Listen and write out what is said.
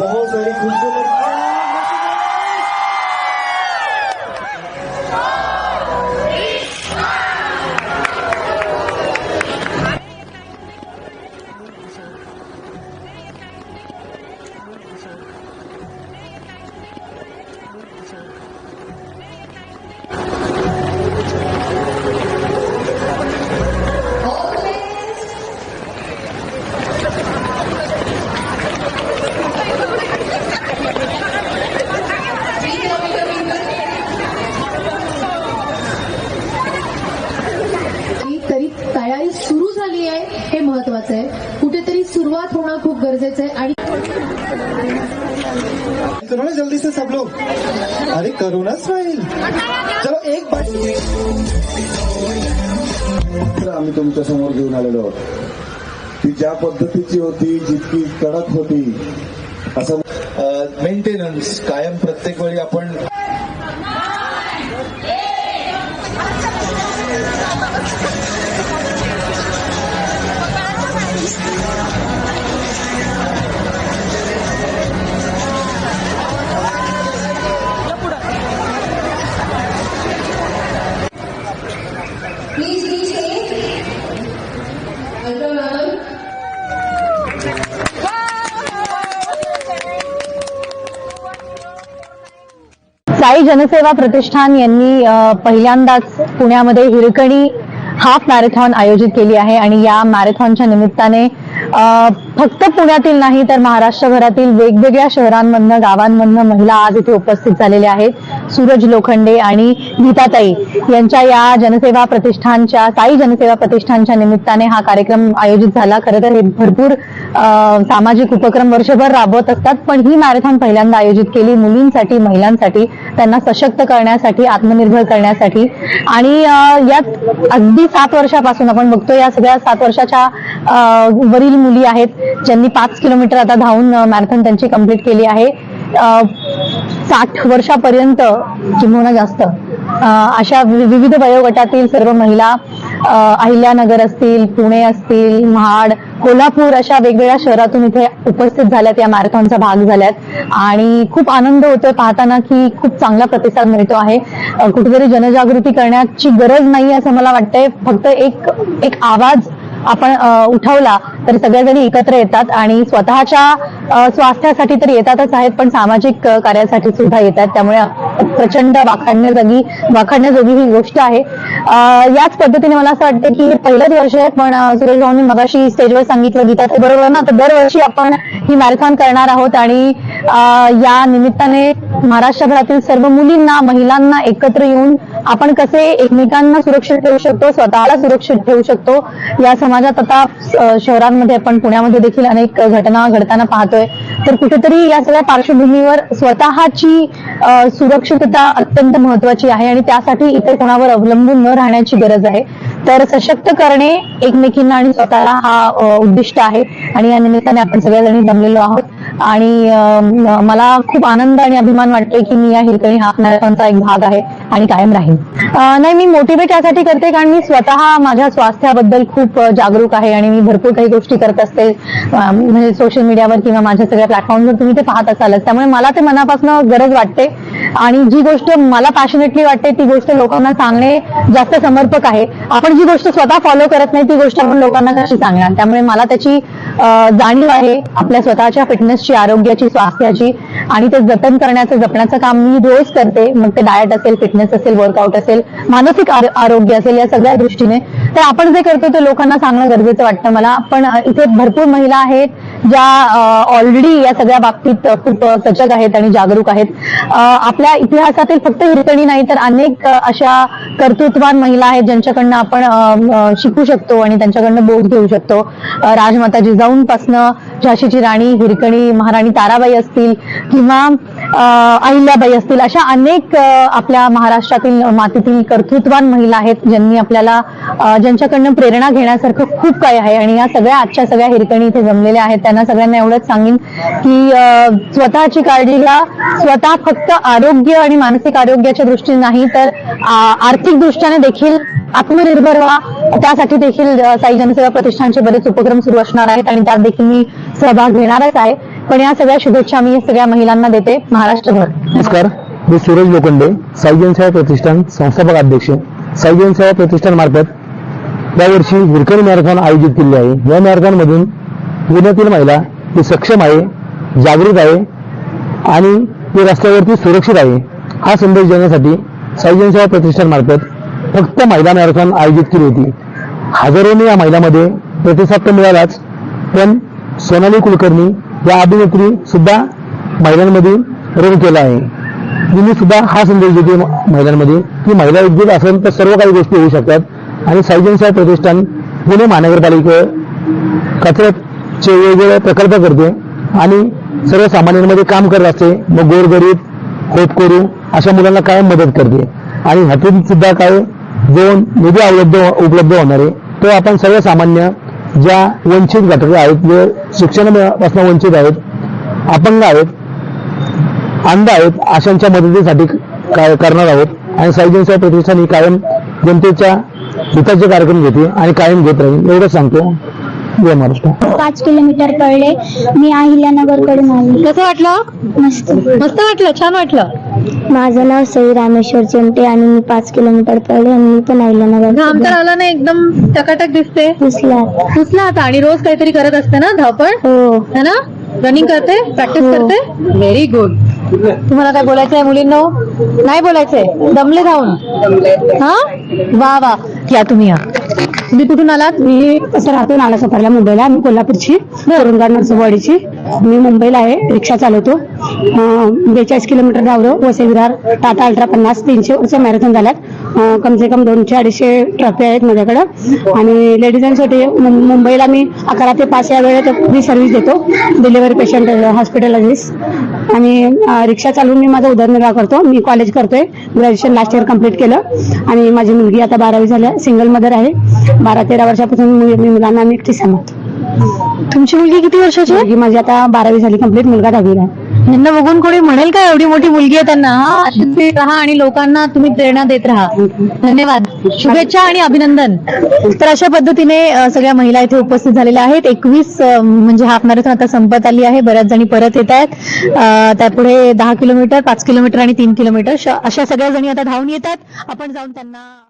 बहुत सारी हे महत्वाचं आहे. कुठेतरी सुरुवात होणं खूप गरजेचं आहे. आणि जल्दी से सब लोग. अरे करो ना स्माइल चलो एक बार. तर आम्ही तुमच्यासमोर घेऊन आलेलो आहोत. ती ज्या पद्धतीची होती जितकी कडक होती असं मेंटेनन्स कायम प्रत्येक वेळी आपण साई जनसेवा प्रतिष्ठान यांनी पहिल्यांदाच पुण्यामध्ये हिरकणी हाफ मॅरेथॉन आयोजित केली आहे आणि या मॅरेथॉनच्या निमित्ताने अ, फक्त पुण्यातील नाही तर महाराष्ट्रभरातील वेगवेगळ्या शहरांमधनं गावांमधनं महिला आज इथे उपस्थित झालेल्या आहेत. सूरज लोखंडे आणि गीताताई यांच्या या जनसेवा प्रतिष्ठानच्या साई जनसेवा प्रतिष्ठानच्या निमित्ताने हा कार्यक्रम आयोजित झाला. खरं तर हे भरपूर सामाजिक उपक्रम वर्षभर राबवत असतात पण ही मॅरेथॉन पहिल्यांदा आयोजित केली. मुलींसाठी महिलांसाठी त्यांना सशक्त करण्यासाठी आत्मनिर्भर करण्यासाठी. आणि यात अगदी सात वर्षापासून आपण बघतो या सगळ्या सात वर्षाच्या वरील मुली आहेत. ज्यांनी पाच किलोमीटर आता धावून मॅरेथॉन त्यांची कंप्लीट केली आहे. साठ वर्षापर्यंत किंवा जास्त. अशा विविध वयोगटातील सर्व महिला अहिल्यानगर असतील पुणे असतील महाड कोल्हापूर अशा वेगवेगळ्या शहरातून इथे उपस्थित झाल्यात या मॅरेथॉनचा भाग झाल्यात. आणि खूप आनंद होतोय पाहताना की खूप चांगला प्रतिसाद मिळतो आहे. कुठेतरी जनजागृती करण्याची गरज नाही असं मला वाटतंय. फक्त एक एक आवाज आपण उठवला तर सगळेजणी एकत्र येतात आणि स्वतःच्या स्वास्थ्यासाठी तर येतातच आहेत पण सामाजिक कार्यासाठी सुद्धा येतात. त्यामुळे प्रचंड वाखाणण्याजोगी वाखाणण्याजोगी ही गोष्ट आहे. याच पद्धतीने मला असं वाटतं की हे पहिलंच वर्ष आहे पण सुरेश भाऊनी मगाशी स्टेजवर सांगितलं गीता. ते बरोबर ना? तर दरवर्षी आपण ही मॅरेथॉन करणार आहोत आणि या निमित्ताने महाराष्ट्रभरातील सर्व मुलींना महिलांना एकत्र येऊन आपण कसे एकमेकांना सुरक्षित ठेवू शकतो स्वतःला सुरक्षित ठेवू शकतो या समाजात आता शहरांमध्ये आपण पुण्यामध्ये देखील अनेक घटना घडताना पाहतोय. तर कुठेतरी या सगळ्या पार्श्वभूमीवर स्वतःची सुरक्षा सुरक्षितता अत्यंत महत्वाची आहे आणि त्यासाठी इतर कोणावर अवलंबून न राहण्याची गरज आहे. तर सशक्त करणे एकमेकींना आणि स्वतःला हा उद्दिष्ट आहे आणि या निमित्ताने आपण सगळ्याजणी जमलेलो आहोत. आणि मला खूप आनंद आणि अभिमान वाटतोय की मी या हिरकणी हाफ मॅरेथॉनचा एक भाग आहे. आणि कायम राहील नाही मी मोटिवेट यासाठी करते कारण मी स्वतः माझ्या स्वास्थ्याबद्दल खूप जागरूक आहे आणि मी भरपूर काही गोष्टी करत असते. म्हणजे सोशल मीडियावर किंवा माझ्या सगळ्या प्लॅटफॉर्मवर तुम्ही ते पाहत असालच. त्यामुळे मला ते मनापासून गरज वाटते. आणि जी गोष्ट मला पॅशनेटली वाटते ती गोष्ट लोकांना सांगणे जास्त समर्पक आहे. आपण जी गोष्ट स्वतः फॉलो करत नाही ती गोष्ट आपण लोकांना कशी सांगणार? त्यामुळे मला त्याची जाणीव आहे आपल्या स्वतःच्या फिटनेसची आरोग्याची स्वास्थ्याची. आणि ते जतन करण्याचं जपण्याचं काम मी रोज करते. मग ते डायट असेल फिटनेस असेल वर्कआउट असेल मानसिक आरोग्य असेल या सगळ्या दृष्टीने तर आपण जे करतो ते लोकांना सांगणं गरजेचं वाटतं मला. पण इथे भरपूर महिला आहेत ज्या ऑलरेडी या सगळ्या बाबतीत खूप सजग आहेत आणि जागरूक आहेत. आपल्या इतिहासातील फक्त हिरकणी नाही तर अनेक अशा कर्तृत्वान महिला आहेत ज्यांच्याकडनं आपण शिकू शकतो आणि त्यांच्याकडनं बोध घेऊ शकतो. राजमाता जिजाऊंपासनं झाशीची राणी हिरकणी महाराणी ताराबाई असतील किंवा अहिल्याबाई असतील अशा अनेक आपल्या महाराष्ट्रातील मातीतील कर्तृत्वान महिला आहेत ज्यांनी आपल्याला ज्यांच्याकडनं प्रेरणा घेण्यासारखं खूप काही आहे. आणि या सगळ्या आजच्या सगळ्या हिरकणी इथे जमलेल्या आहेत. त्यांना सगळ्यांना एवढंच सांगेन की स्वतःची काळजी घ्या स्वतः फक्त आरोग्य आणि मानसिक आरोग्याच्या दृष्टीने नाही तर आर्थिक दृष्ट्याने देखील आत्मनिर्भर व्हा. त्यासाठी देखील साई जनसेवा प्रतिष्ठानचे बरेच उपक्रम सुरू असणार आहेत. आणि त्यात देखील मी सहभाग घेणारच आहे. पण या सगळ्या शुभेच्छा मी सगळ्या महिलांना देते. महाराष्ट्रभर. नमस्कार. मी सूरज लोखंडे साईजन सेवा प्रतिष्ठान संस्थापक अध्यक्ष. साईजन सेवा प्रतिष्ठान मार्फत यावर्षी हिरकणी मॅरेथॉन आयोजित केली आहे. या मॅरेथॉन मधून पुण्यातील महिला ही सक्षम आहे जागृत आहे आणि ती रस्त्यावरती सुरक्षित आहे. हा संदेश देण्यासाठी साईजन सेवा प्रतिष्ठान मार्फत फक्त महिला मॅरेथॉन आयोजित केली होती. हजारोने या महिलांमध्ये प्रतिसाद तर मिळालाच पण सोनाली कुलकर्णी या अभिनेत्री सुद्धा महिलांमध्ये रोल केला आहे. तिने सुद्धा हा संदेश देते महिलांमध्ये की महिला उद्योग असेल तर सर्व काही गोष्टी होऊ शकतात. आणि साईजन सेवा प्रतिष्ठान पुणे महानगरपालिके कचऱ्याचे वेगवेगळे प्रकल्प करते आणि सर्वसामान्यांमध्ये काम करत असते. मग गोरगरीब खोपकोरू अशा मुलांना कायम मदत करते. आणि ह्यातून सुद्धा काय जो निधी उपलब्ध होणार आहे. तो आपण सर्वसामान्य ज्या वंचित घटक आहेत जे शिक्षणापासून वंचित आहेत अपंग आहेत अंध आहेत अशांच्या मदतीसाठी करणार आहोत. आणि साईजन सेवा प्रतिष्ठान ही कायम जनतेच्या हिताचे कार्यक्रम घेते आणि कायम घेत राहील. एवढंच सांगतो. जय महाराष्ट्र पाच किलोमीटर पडले. मी अहिल्यानगरकडून आले. कसं वाटलं? मस्त. मस्त वाटलं? छान वाटलं? माझं नाव सई रामेश्वर चिमटे आणि मी पाच किलोमीटर पडले आणि मी पण घाम तर अहिल्यानगर आला ना एकदम टकाटक दिसते. पुसला पुसला आता आणि रोज काहीतरी करत असते ना धावपळ? हो. है ना? रनिंग करते? प्रॅक्टिस हो. करते? व्हेरी गुड तुम्हाला काय बोलायचंय मुलींनो? नाही बोलायचंय दमले धावून हा? वा वा. या तुम्ही या. तुम्ही कुठून आलात? मी असं राहतो नाला सफारला मुंबईला. मी कोल्हापूरची वरुणगाड नरसोबावाडीची मी मुंबईला आहे रिक्षा चालवतो. बेचाळीस किलोमीटर धावलो. वसई विरार टाटा अल्ट्रा पन्नास तीनशे मॅरेथॉन झाल्यात. कम से कम दोनशे अडीचशे ट्रॉफी आहेत माझ्याकडं. आणि लेडीजांसाठी मुंबईला मी अकरा ते पाच या वेळेत फ्री सर्व्हिस देतो. डिलिव्हरी पेशंट हॉस्पिटलाइज आणि रिक्षा चालवून मी माझा उदरनिर्वाह करतो. मी कॉलेज करतोय. ग्रॅज्युएशन लास्ट इयर कंप्लीट केलं. आणि माझी मुलगी आता बारावी झाल्या सिंगल मदर आहे. बारा तेरा वर्षापासून मी मुलांना मी एकटी सांभाळतो तुमची मुलगी किती वर्षाची माझी आता बारावी झाली. कंप्लीट मुलगा दहावीला आहे. यांना बघून कोणी म्हणेल का एवढी मोठी मुलगी आहे त्यांना? राहा आणि लोकांना तुम्ही प्रेरणा देत राहा. धन्यवाद. शुभेच्छा आणि अभिनंदन. तर अशा पद्धतीने सगळ्या महिला इथे उपस्थित झालेल्या आहेत. एकवीस म्हणजे हाफ मॅरेथॉन आता संपत आली आहे. बऱ्याच जणी परत येत आहेत. त्यापुढे दहा किलोमीटर पाच किलोमीटर आणि तीन किलोमीटर. अशा सगळ्या जणी आता धावून येतात. आपण जाऊन त्यांना